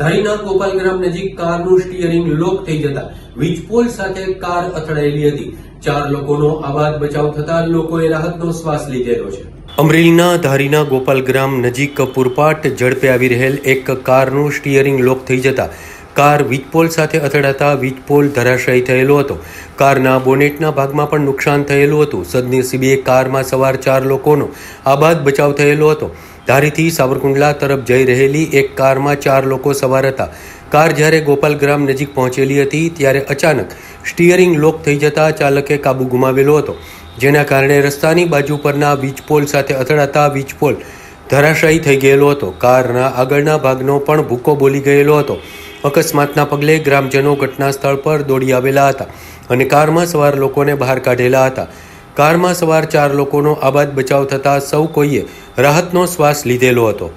ધારીના ગોપાલગ્રામ નજીક કારનું સ્ટીયરિંગ લોક થઈ જતા વીજપોલ સાથે કાર અથડાયેલી હતી. ચાર લોકોનો આબાદ બચાવ થતા લોકોએ રાહતનો શ્વાસ લીધેલો છે. અમરેલીના ધારીના ગોપાલગ્રામ નજીક પૂરપાટ ઝડપે આવી રહેલ એક કારનું સ્ટીયરિંગ લોક થઈ જતા કાર વીજપોલ સાથે અથડાતા વીજપોલ ધરાશાયી થયેલો હતો. કારના બોનેટના ભાગમાં પણ નુકસાન થયેલું હતું. સદનસીબે કારમાં સવાર ચાર લોકોનો આબાદ બચાવ થયેલો હતો. ધારીથી સાવરકુંડલા તરફ જઈ રહેલી એક કારમાં ચાર લોકો સવાર હતા. કાર જ્યારે ગોપાલગ્રામ નજીક પહોંચેલી હતી ત્યારે અચાનક સ્ટીયરિંગ લોક થઈ જતા ચાલકે કાબુ ગુમાવેલો હતો. જેના કારણે રસ્તાની બાજુ પરના વીજપોલ સાથે અથડાતા વીજપોલ ધરાશાયી થઈ ગયેલો હતો. કારના આગળના ભાગનો પણ ભૂકો બોલી ગયેલો હતો. અકસ્માતના પગલે ગ્રામજનો ઘટના સ્થળ પર દોડી આવેલા હતા અને કારમાં સવાર લોકોને બહાર કાઢેલા હતા. કારમાં સવાર ચાર લોકોનો આબાદ બચાવ થતાં સૌ કોઈએ રાહતનો શ્વાસ લીધેલો હતો.